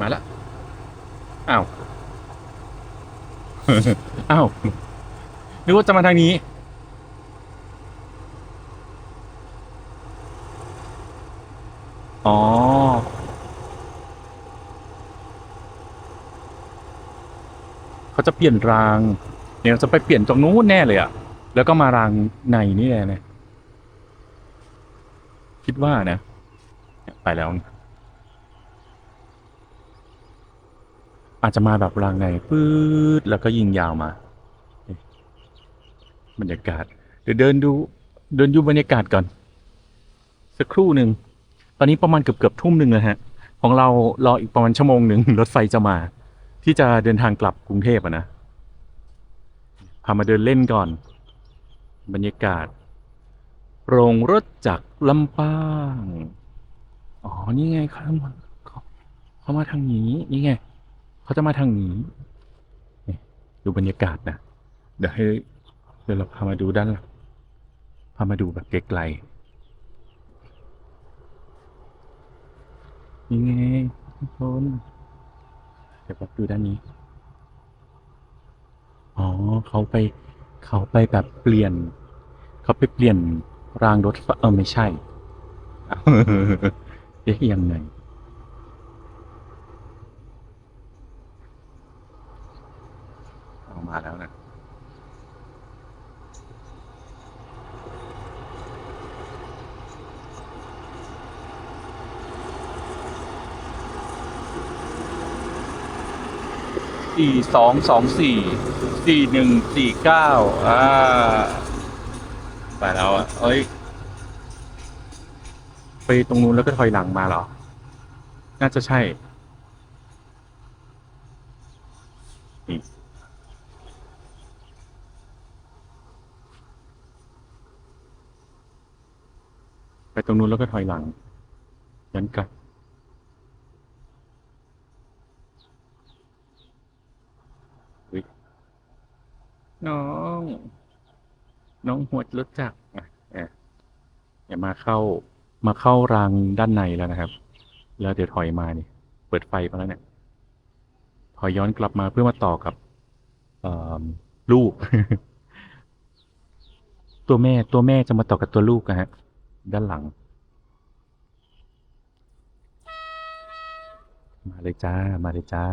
มาละอ้าวอ้าวนึกว่าจะมาทางนี้ อ๋อ เขาจะเปลี่ยนรางเนี่ยจะไปเปลี่ยนตรงนู้นแน่เลยอะแล้วก็มารางในนี่แหละนะ คิดว่านะ ไปแล้ว อาจจะมาแบบรางในปื๊ดแล้วก็ยิงยาวมาบรรยากาศ เดี๋ยวเดินดูเดินดูบรรยากาศก่อน สักครู่หนึ่งตอนนี้ประมาณเกือบเกือบทุ่มหนึ่งแล้วฮะ ของเรารออีกประมาณชั่วโมงหนึ่งรถไฟจะมา ที่จะเดินทางกลับกรุงเทพอะนะพามาเดินเล่นก่อน บรรยากาศ โรงรถจากลำปาง อ๋อ นี่ไงเขามาเขามาทางนี้ นี่ไง เขาจะมาทางนี้ดูบรรยากาศนะ เดี๋ยวให้เดี๋ยวเราพามาดูด้านหลังพามาดูแบบไกลๆนี่ไงทุกคนเดี๋ยวแบบดูด้านนี้ อ๋อเขาไปเขาไปแบบเปลี่ยน เขาไปเปลี่ยนรางรถไฟเออไม่ใช่เอ๊ะยังไง เอา มาแล้วนะสี่สองสองสี่สี่หนึ่งสี่เก้าอ่าไปแล้วอะเอ้ยไปตรงนู้นแล้วก็ถอยหลังมาเหรอ น่าจะใช่นี่ ตรงนู้นแล้วก็ถอยหลังย้อนกลับอุ๊ยน้อง น้องหัวรู้จักอะเอะอย่ามาเข้ามาเข้ารางด้านในแล้วนะครับ แล้วเดี๋ยวถอยมานี่ เปิดไฟมาแล้วเนี่ย ถอยย้อนกลับมาเพื่อมาต่อกับเอ่อลูก ตัวแม่ตัวแม่จะมาต่อกับตัวลูกนะฮะ ด้านหลัง มาเลยจ้า มาเลยจ้า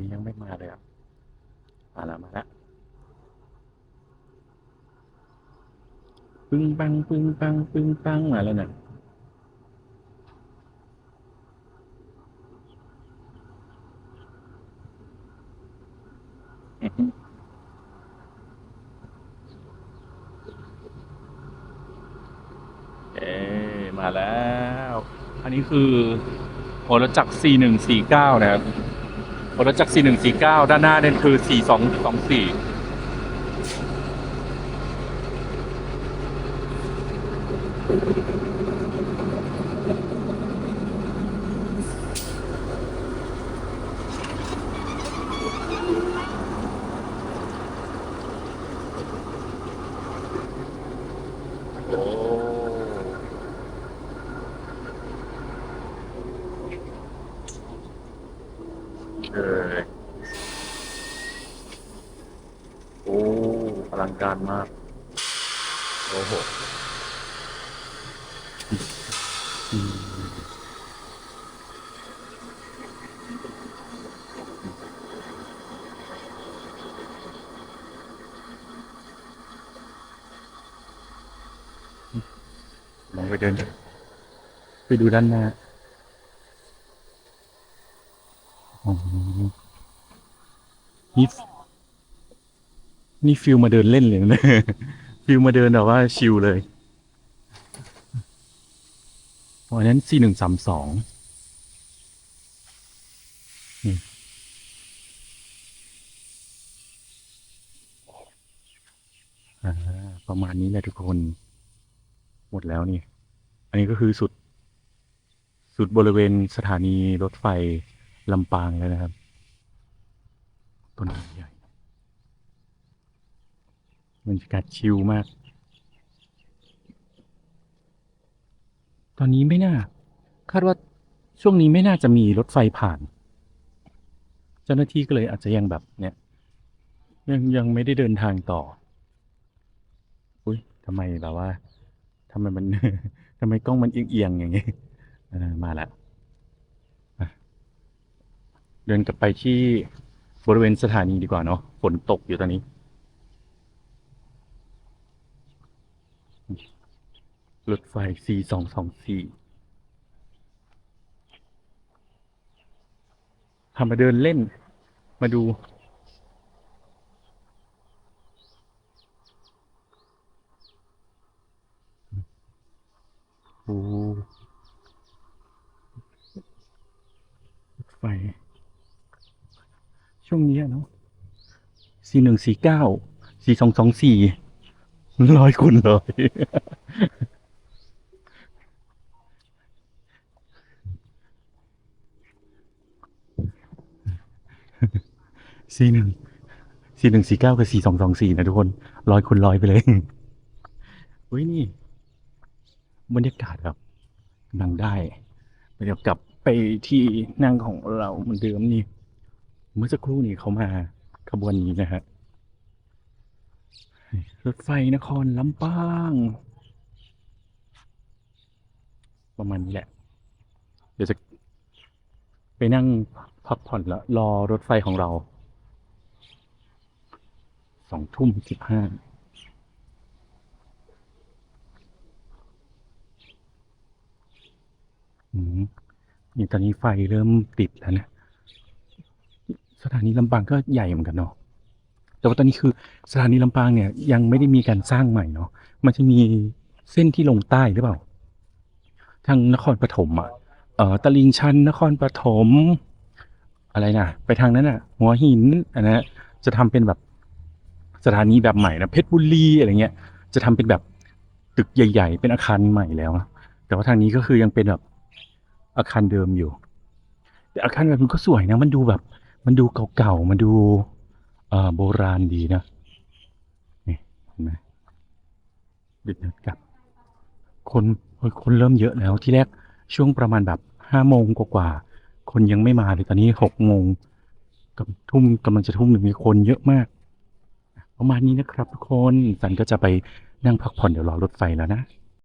เอ๊ะยังไม่มาเลยอะมาแล้วมาแล้วปึ้งปังปึ้งปังปึ้งปังมาแล้วน่ะเอ๊มาแล้ว อันนี้คือหัวรถจักร4149 นะครับ รถจักร4149 ด้านหน้าเนี่ยคือ 4224 โอ้เออโอ้อ ลังการมาก โอ้โหมลองไปเดิน ไปดูด้านหน้าอ๋อ นี่ฟิลมาเดินเล่นเลยนะฟิลมาเดินแบบว่าชิลเลยวันนั้นสี่หนึ่งสามสองอ่าประมาณนี้แหละทุกคน หมดแล้วนี่ อันนี้ก็คือสุด สุดบริเวณสถานีรถไฟลำปางแล้วนะครับ ต้นใหญ่ บรรยากาศชิลมาก ตอนนี้ไม่น่า คาดว่าช่วงนี้ไม่น่าจะมีรถไฟผ่าน เจ้าหน้าที่ก็เลยอาจจะยังแบบเนี่ย ยังยังไม่ได้เดินทางต่อ อุ้ยทำไมแบบว่าทำไมมันทำไมกล้องมันเอียงๆอย่างงี้เออมาแล้วอะเดินกลับไปที่บริเวณสถานีดีกว่าเนาะฝนตกอยู่ตอนนี้ รถไฟ C สองสองสี่ทำมาเดินเล่น มาดู โอ้รถไฟ ช่วงนี้อะเนาะสี่หนึ่งสี่เก้าสี่สองสองสี่ร้อยคุณเลย สี่หนึ่งสี่หนึ่งสี่เก้ากับสี่สองสองสี่นะทุกคนร้อยคุณร้อยไปเลยเฮ้ยนี่บรรยากาศแบบนั่งได้เดี๋ยวกลับไปที่นั่งของเราเหมือนเดิมนี่ เมื่อสักครู่นี้เขามาขบวนนี้นะฮะรถไฟนครลำปาง ประมาณนี้แหละ เดี๋ยวจะไปนั่ง พักผ่อนแล้วรอรถไฟของเรา สองทุ่มสิบห้าอืมนี่ตอนนี้ไฟเริ่มติดแล้วนะ สถานีลำปางก็ใหญ่เหมือนกันเนาะ แต่ว่าตอนนี้คือสถานีลำปางเนี่ยยังไม่ได้มีการสร้างใหม่เนาะ มันจะมีเส้นที่ลงใต้หรือเปล่า ทางนครปฐมอะ เอ่อตลิ่งชันนครปฐม อะไรนะไปทางนั้นอะ หัวหินอันนั้จะทำเป็นแบบสถานีแบบใหม่นะเพชรบุรีอะไรเงี้ย จะทำเป็นแบบตึกใหญ่ ๆ เป็นอาคารใหม่แล้วนะแต่ว่าทางนี้ก็คือยังเป็นแบบอาคารเดิมอยู่ แต่อาคารแบบมันก็สวยนะ มันดูแบบ มันดูเก่าๆมันดูเอ่อโบราณดีนะนี่เห็นไหมเดินกลับ คนโอ้ยคนเริ่มเยอะแล้วที่แรกช่วงประมาณแบบห้าโมงกว่าๆ คนยังไม่มาเลยตอนนี้หกโมงกับทุ่มกำลังจะทุ่มหนึ่งมีคนเยอะมาก ประมาณนี้นะครับทุกคนสันก็จะไปนั่งพักผ่อนเดี๋ยวรอรถไฟแล้วนะ